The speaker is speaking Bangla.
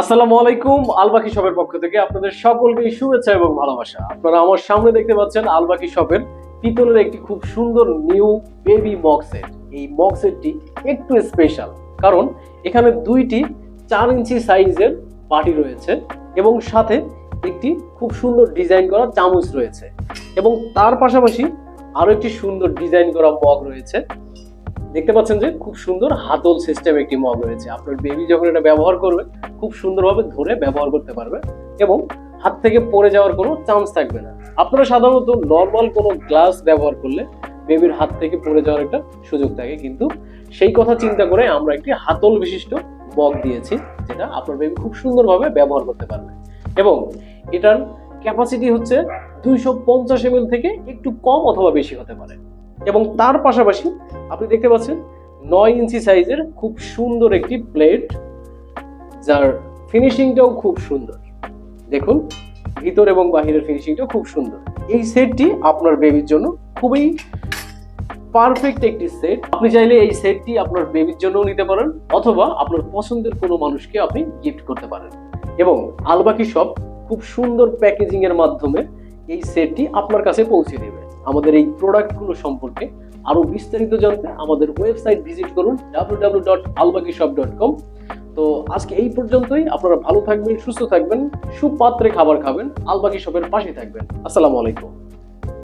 আসসালামু আলাইকুম, আলবাকি শপের পক্ষ থেকে আপনাদের সকলকে শুভেচ্ছা এবং ভালোবাসা। আপনারা আমার সামনে দেখতে পাচ্ছেন আলবাকি শপের পিতলের একটি খুব সুন্দর নিউ বেবি মগ সেট। এই মগ সেটটি একটু স্পেশাল কারণ এখানে দুইটি চার ইঞ্চি সাইজের বাটি রয়েছে এবং সাথে একটি খুব সুন্দর ডিজাইন করা চামচ রয়েছে এবং তার পাশাপাশি আরও একটি সুন্দর ডিজাইন করা মগ রয়েছে। দেখতে পাচ্ছেন যে খুব সুন্দর হাতল সিস্টেম একটি মগ রয়েছে। আপনার বেবি যখন এটা ব্যবহার করবে, খুব সুন্দরভাবে ধরে ব্যবহার করতে পারবে এবং হাত থেকে পড়ে যাওয়ার কোনো চান্স থাকবে না। আপনারা সাধারণত নর্মাল কোনো গ্লাস ব্যবহার করলে বেবির হাত থেকে পড়ে যাওয়ার একটা সুযোগ থাকে। কিন্তু সেই কথা চিন্তা করে আমরা একটি হাতল বিশিষ্ট মগ দিয়েছি, যেটা আপনার বেবি খুব সুন্দরভাবে ব্যবহার করতে পারবে। এবং এটার ক্যাপাসিটি হচ্ছে দুইশো পঞ্চাশ এম থেকে একটু কম অথবা বেশি হতে পারে। এবং তার পাশাপাশি আপনি দেখতে পাচ্ছেন নয় ইঞ্চি সাইজের খুব সুন্দর একটি প্লেট যার ফিনিশিংটাও খুব সুন্দর। দেখুন, ভিতর এবং বাহিরের ফিনিশিংটাও খুব সুন্দর। এই সেটটি আপনার বেবির জন্য খুবই পারফেক্ট একটি সেট আপনি চাইলে এই সেটটি আপনার বেবির জন্যও নিতে পারেন, অথবা আপনার পছন্দের কোনো মানুষকে আপনি গিফট করতে পারেন। এবং আলবাকি সব খুব সুন্দর প্যাকেজিং এর মাধ্যমে এই সেটটি আপনার কাছে পৌঁছে দেবে। আমাদের এই প্রোডাক্টগুলো সম্পর্কে আরও বিস্তারিত জানতে আমাদের ওয়েবসাইট ভিজিট করুন ডাব্লিউ তো আজকে এই পর্যন্তই, আপনারা ভালো থাকবেন, সুস্থ থাকবেন, সুপাত্রে খাবার খাবেন আলবাকি শপের পাশে থাকবেন। আসসালামু আলাইকুম।